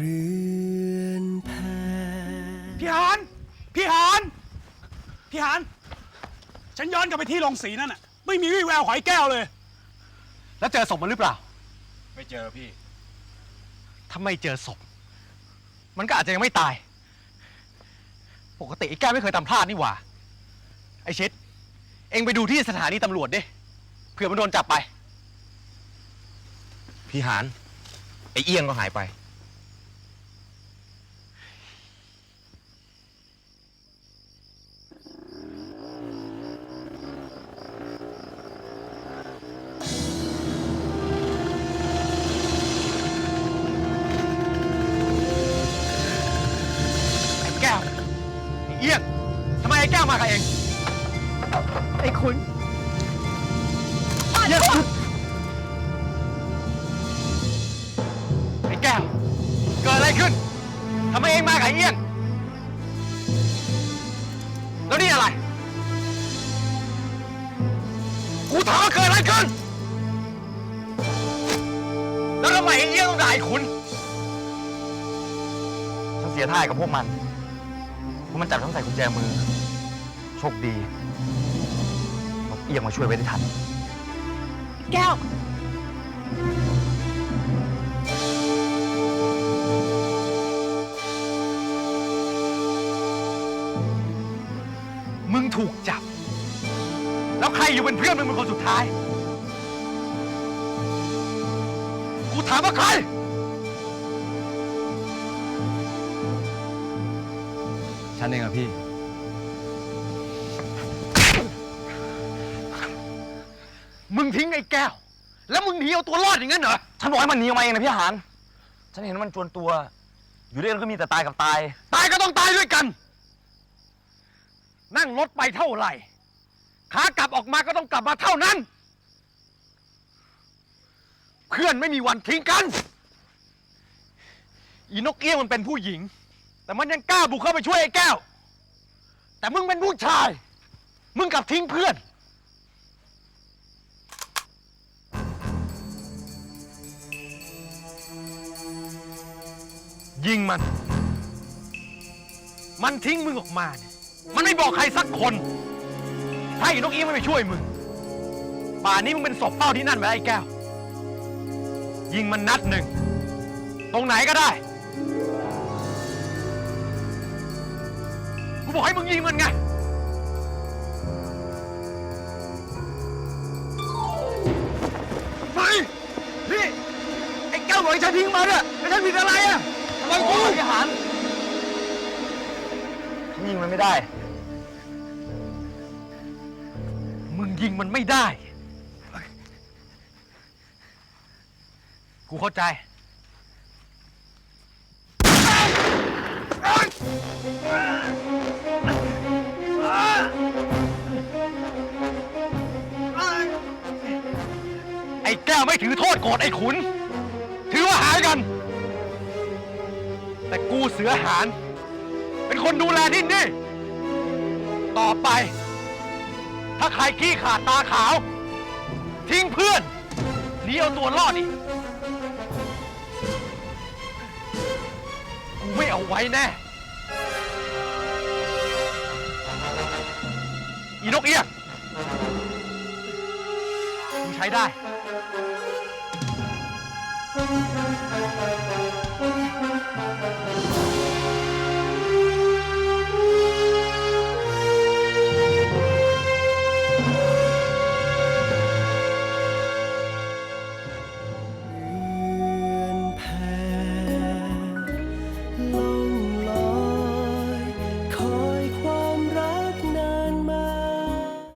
เรือนแพพี่หานพี่หานพี่หานฉันย้อนกลับไปที่โรงสีนั่นน่ะ ไม่มีวี่แววหอยแก้วเลย แล้วเจอศพมันหรือเปล่า ไม่เจอพี่ ถ้าไม่เจอศพ มันก็อาจจะยังไม่ตาย ปกติไอ้แก้วไม่เคยทำพลาดนี่หว่า ไอ้ชิด เอ็งไปดูที่สถานีตำรวจดิ เผื่อมันโดนจับไป พี่หาน ไอ้เอี้ยงก็หายไป ไอ้เอี้ยงทำไมไอ้แก้วมากับเอง ไอ้คุณเอี้ยงไอ้แก้วเกิดอะไรขึ้นทำไมเองมากับไอ้เอี้ยงแล้วนี่อะไร กูถามว่าเกิดอะไรขึ้น แล้วทำไมไอ้เอี้ยงต้องด่าไอ้คุณ ฉันเสียท่ากับพวกมัน พวกมันจับฉันใส่กุญแจมือ โชคดีนกเอียงมาช่วยไว้ได้ทัน แก้ว มึงถูกจับ แล้วใครอยู่เป็นเพื่อนมึงเป็นคนสุดท้าย กูถามว่าใคร ฉันเองอะพี่ มึงทิ้งไอ้แก้ว แล้วมึงหนีเอาตัวรอดอย่างนั้นเหรอ ฉันบอกให้มันหนีออกมาเองนะพี่หานฉันเห็นมันจวนตัว อยู่ด้วยกันก็มีแต่ตายกับตาย ตายก็ต้องตายด้วยกัน นั่งรถไปเท่าไหร่ ขากลับออกมาก็ต้องกลับมาเท่านั้น เพื่อนไม่มีวันทิ้งกัน อีนกเอี้ยงมันเป็นผู้หญิง แต่มันยังกล้าบุกเข้าไปช่วยไอ้แก้ว แต่มึงเป็นผู้ชาย มึงกลับทิ้งเพื่อน ยิงมัน มันทิ้งมึงออกมาเนี่ยมันไม่บอกใครสักคน ถ้าอีนกเอี้ยงไม่ไปช่วยมึง ป่านนี้มึงเป็นศพเฝ้าที่นั่นไปแล้วไอ้แก้ว ยิงมันนัดหนึ่ง ตรงไหนก็ได้ กูบอกให้มึงยิงมันไง ไม่พี่ ไอ้แก้วบอกให้ฉันทิ้งมันอะแล้วฉันผิดอะไรอะทำไมกูพี่หานฉันยิงมันไม่ได้ มึงยิงมันไม่ได้ กูเข้าใจ อ้แก้วไม่ถือโทษโกรธไอ้ขุน ถือว่าหายกัน แต่กูเสือหาน เป็นคนดูแลที่นี่ ต่อไป ถ้าใครขี้ขาดตาขาว ทิ้งเพื่อนหนีเอาตัวรอดอีกกูไม่เอาไว้แน่ อีนกเอี้ยงมึงใช้ได้ Thank you.